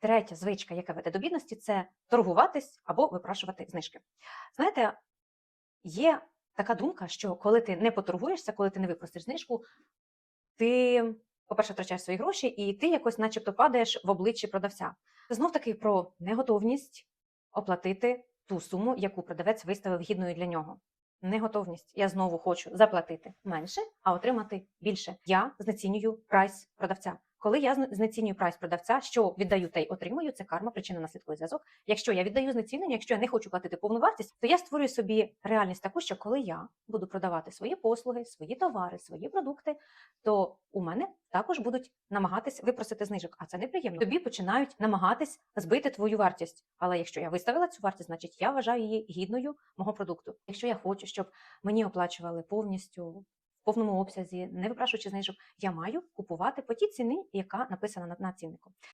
Третя звичка, яка веде до бідності, це торгуватись або випрашувати знижки. Знаєте, є така думка, що коли ти не поторгуєшся, коли ти не випросиш знижку, ти, по-перше, втрачаєш свої гроші, і ти якось, начебто, падаєш в обличчі продавця. Знов таки про неготовність оплатити ту суму, яку продавець виставив гідною для нього. Неготовність. Я знову хочу заплатити менше, а отримати більше. Я знецінюю прайс продавця. Коли я знецінюю прайс продавця, що віддаю, те й отримую, це карма, причина наслідковий зв'язок. Якщо я віддаю знецінення, якщо я не хочу платити повну вартість, то я створюю собі реальність таку, що коли я буду продавати свої послуги, свої товари, свої продукти, то у мене також будуть намагатись випросити знижок, а це неприємно. Тобі починають намагатись збити твою вартість. Але якщо я виставила цю вартість, значить я вважаю її гідною мого продукту. Якщо я хочу, щоб мені оплачували повністю повному обсязі, не випрашуючи знижок, я маю купувати по тій ціні, яка написана над на ціннику.